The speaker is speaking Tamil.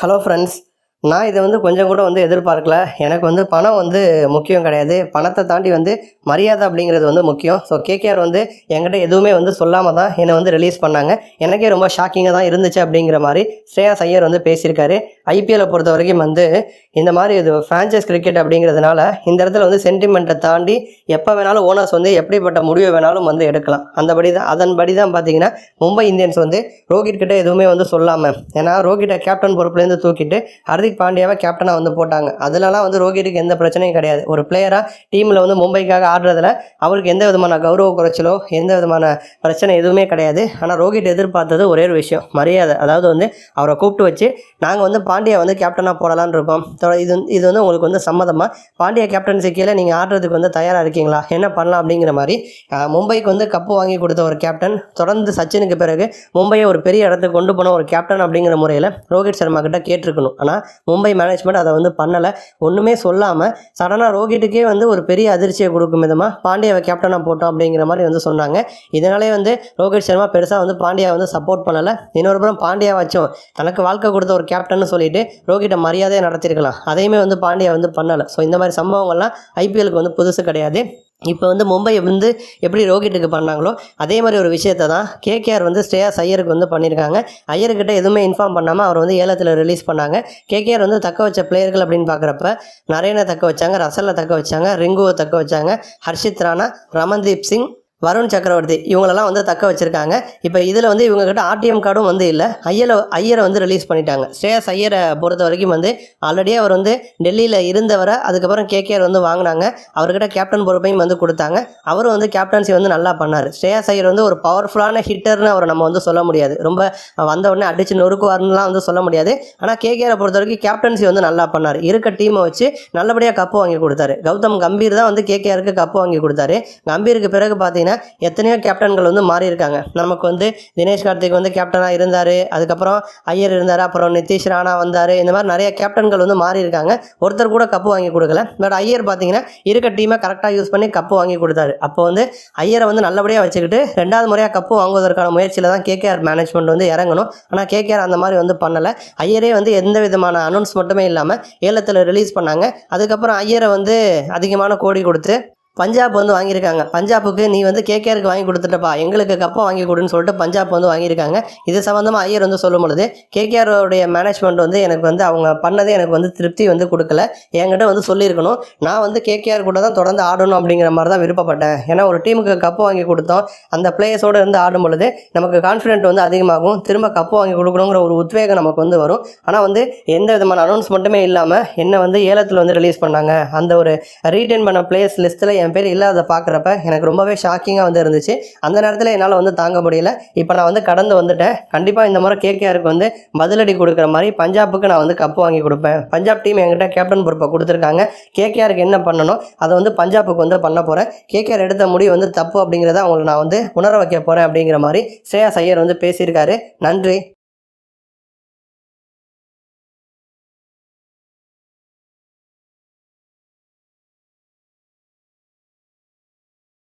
ஹலோ ஃப்ரெண்ட்ஸ் நான் இதை வந்து கொஞ்சம் கூட வந்து எதிர்பார்க்கல. எனக்கு வந்து பணம் வந்து முக்கியம் கிடையாது. பணத்தை தாண்டி வந்து மரியாதை அப்படிங்கிறது வந்து முக்கியம். ஸோ கேகேஆர் வந்து என்கிட்ட எதுவுமே வந்து சொல்லாமல் தான் என்னை வந்து ரிலீஸ் பண்ணாங்க. எனக்கே ரொம்ப ஷாக்கிங்காக தான் இருந்துச்சு அப்படிங்கிற மாதிரி ஸ்ரேயாஸ் ஐயர் வந்து பேசியிருக்காரு. ஐபிஎல்லை பொறுத்த வரைக்கும் வந்து இந்த மாதிரி இது ஃப்ரான்ச்சைஸ் கிரிக்கெட் அப்படிங்கிறதுனால இந்த இடத்துல வந்து சென்டிமெண்ட்டை தாண்டி எப்போ வேணாலும் ஓனர்ஸ் வந்து எப்படிப்பட்ட முடிவை வேணாலும் வந்து எடுக்கலாம். அந்தபடி தான் அதன்படி தான் பார்த்தீங்கன்னா மும்பை இந்தியன்ஸ் வந்து ரோஹித் கிட்ட எதுவுமே வந்து சொல்லாமல் ஏன்னா ரோஹிட்டை கேப்டன் பொறுப்புலேருந்து தூக்கிட்டு ஹர்திக் பாண்டியாவை கேப்டனாக வந்து போட்டாங்க. அதுலலாம் வந்து ரோஹிட்டுக்கு எந்த பிரச்சனையும் கிடையாது. ஒரு பிளேயராக டீமில் வந்து மும்பைக்காக ஆடுறதுல அவருக்கு எந்த விதமான கௌரவ குறைச்சலோ எந்த விதமான பிரச்சனை எதுவுமே கிடையாது. ஆனால் ரோஹித் எதிர்பார்த்தது ஒரே ஒரு விஷயம் மரியாதை. அதாவது வந்து அவரை கூப்பிட்டு வச்சு நாங்கள் வந்து பாண்டியா வந்து கேப்டனாக போடலான்னு இருக்கோம். இது இது வந்து உங்களுக்கு வந்து சம்மதமாக பாண்டியா கேப்டன்சி கீழே நீங்கள் ஆடுறதுக்கு வந்து தயாராக இருக்கீங்களா? என்ன பண்ணலாம் அப்படிங்கிற மாதிரி மும்பைக்கு வந்து கப்பு வாங்கி கொடுத்த ஒரு கேப்டன் தொடர்ந்து சச்சினுக்கு பிறகு மும்பையை ஒரு பெரிய இடத்துக்கு கொண்டு போன ஒரு கேப்டன் அப்படிங்கிற முறையில் ரோஹித் சர்மா கிட்ட கேட்டிருக்கணும். ஆனால் மும்பை மேனேஜ்மெண்ட் அதை வந்து பண்ணலை. ஒன்றுமே சொல்லாமல் சடனாக ரோஹிட்டுக்கே வந்து ஒரு பெரிய அதிர்ச்சியை கொடுக்கும் விதமாக பாண்டியாவை கேப்டனாக போட்டோம் அப்படிங்கிற மாதிரி வந்து சொன்னாங்க. இதனாலே வந்து ரோஹித் சர்மா பெருசாக வந்து பாண்டியா வந்து சப்போர்ட் பண்ணலை. இன்னொரு புறம் பாண்டியா வச்சோம் தனக்கு வாழ்க்கை கொடுத்த ஒரு கேப்டன் சொல்லிட்டு ரோஹிட்டை மரியாதையாக நடத்திருக்கலாம். அதையுமே வந்து பாண்டியா வந்து பண்ணலை. ஸோ இந்த மாதிரி சம்பவங்கள்லாம் ஐபிஎலுக்கு வந்து புதுசு கிடையாது. இப்போ வந்து மும்பை வந்து எப்படி ரோஹிட்டுக்கு பண்ணாங்களோ அதே மாதிரி ஒரு விஷயத்தை தான் கேகேஆர் வந்து ஸ்ரேயாஸ் ஐயருக்கு வந்து பண்ணியிருக்காங்க ஐயர்கிட்ட எதுவுமே இன்ஃபார்ம் பண்ணாமல் அவர் வந்து ஏலத்தில் ரிலீஸ் பண்ணாங்க. கேகேஆர் வந்து தக்க வச்ச பிளேயர்கள் அப்படின்னு பார்க்குறப்ப நரேனை தக்க வச்சாங்க ரசலை தக்க வச்சாங்க ரிங்குவை தக்க வச்சாங்க ஹர்ஷித் ராணா ரமன்தீப் சிங் வருண் சக்கரவர்த்தி இவங்களெல்லாம் வந்து தக்க வச்சுருக்காங்க. இப்போ இதில் வந்து இவங்ககிட்ட ஆர்டிஎம் கார்டும் வந்து இல்லை. ஐயரை ஐயரை வந்து ரிலீஸ் பண்ணிட்டாங்க. ஸ்ரேயஸ் ஐயரை பொறுத்த வரைக்கும் வந்து ஆல்ரெடி அவர் வந்து டெல்லியில் இருந்தவரை அதுக்கப்புறம் கேகேஆர் வந்து வாங்கினாங்க. அவர்கிட்ட கேப்டன் பொறுப்பையும் வந்து கொடுத்தாங்க. அவரும் வந்து கேப்டன்சி வந்து நல்லா பண்ணார். ஸ்ரேயஸ் ஐயர் வந்து ஒரு பவர்ஃபுல்லான ஹிட்டர்னு அவரை நம்ம வந்து சொல்ல முடியாது. ரொம்ப வந்த உடனே அடிச்சு நொறுக்குவார்னுலாம் வந்து சொல்ல முடியாது. ஆனால் கேகேஆரை பொறுத்த வரைக்கும் கேப்டன்சி வந்து நல்லா பண்ணார். இருக்க டீமை வச்சு நல்லபடியாக கப்பு வாங்கி கொடுத்தாரு. கௌதம் கம்பீர் தான் வந்து கேகேஆருக்கு கப்பு வாங்கி கொடுத்தாரு. கம்பீருக்கு பிறகு பார்த்தீங்கன்னா எத்தனையோ கேப்டன்கள் வந்து மாறி இருக்காங்க நமக்கு வந்து தினேஷ் கார்த்திக் வந்து கேப்டனாக இருந்தார். அதுக்கப்புறம் ஐயர் இருந்தார். அப்புறம் நிதிஷ் ராணா வந்தார். இந்த மாதிரி நிறைய கேப்டன்கள் வந்து மாறி இருக்காங்க ஒருத்தர் கூட கப்பு வாங்கி கொடுக்கல. பட் ஐயர் பார்த்தீங்கன்னா இருக்க டீமை கரெக்டாக யூஸ் பண்ணி கப்பு வாங்கி கொடுத்தாரு. அப்போ வந்து ஐயரை வந்து நல்லபடியாக வச்சுக்கிட்டு ரெண்டாவது முறையாக கப்பு வாங்குவதற்கான முயற்சியில் தான் கேகேஆர் மேனேஜ்மெண்ட் வந்து இறங்கணும். ஆனால் கேகேஆர் அந்த மாதிரி வந்து பண்ணலை. ஐயரே வந்து எந்த விதமான அனௌன்ஸ் மட்டுமே இல்லாமல் ஏலத்தில் ரிலீஸ் பண்ணாங்க. அதுக்கப்புறம் ஐயரை வந்து அதிகமான கோடி கொடுத்து பஞ்சாப் வந்து வாங்கியிருக்காங்க. பஞ்சாப்புக்கு நீ வந்து கேகேஆருக்கு வாங்கி கொடுத்துட்டப்பா. எங்களுக்கு கப்பம் வாங்கி கொடுன்னு சொல்லிட்டு பஞ்சாப் வந்து வாங்கியிருக்காங்க. இது சம்மந்தமாக ஐயர் வந்து சொல்லும் பொழுது கேகேஆருடைய மேனேஜ்மெண்ட் வந்து எனக்கு வந்து அவங்க பண்ணதே எனக்கு வந்து திருப்தி வந்து கொடுக்கல. என்கிட்ட வந்து சொல்லியிருக்கணும். நான் வந்து கேகேஆர் கூட தான் தொடர்ந்து ஆடணும் அப்படிங்கிற மாதிரி தான் விருப்பப்பட்டேன். ஏன்னா ஒரு டீமுக்கு கப்பு வாங்கி கொடுத்தோம். அந்த பிளேயர்ஸோடு இருந்து ஆடும் பொழுது நமக்கு கான்ஃபிடென்ட் வந்து அதிகமாகும். திரும்ப கப்பு வாங்கி கொடுக்கணுங்கிற ஒரு உத்வேகம் நமக்கு வந்து வரும். ஆனால் வந்து எந்த விதமான அனௌன்ஸ் மட்டுமே இல்லாமல் என்னை வந்து ஏலத்தில் வந்து ரிலீஸ் பண்ணாங்க. அந்த ஒரு ரீட்டைன் பண்ண பிளேயர்ஸ் லிஸ்ட்டில் என் பேர் இல்லாத பார்க்குறப்ப எனக்கு ரொம்பவே ஷாக்கிங்காக வந்து இருந்துச்சு. அந்த நேரத்தில் என்னால் வந்து தாங்க முடியல. இப்போ நான் வந்து கடந்து வந்துட்டேன். கண்டிப்பாக இந்த முறை கேகேஆருக்கு வந்து பதிலடி கொடுக்குற மாதிரி பஞ்சாபுக்கு நான் வந்து கப்பு வாங்கி கொடுப்பேன். பஞ்சாப் டீம் என்கிட்ட கேப்டன் பொறுப்பை கொடுத்துருக்காங்க. கேகேஆருக்கு என்ன பண்ணணும்? அதை வந்து பஞ்சாபுக்கு வந்து பண்ண போகிறேன் கேகேஆர் எடுத்த முடிவு வந்து தப்பு அப்படிங்கிறத அவங்களை நான் வந்து உணர வைக்க போகிறேன் அப்படிங்கிற மாதிரி ஸ்ரேயா ஐயர் வந்து பேசியிருக்காரு. நன்றி.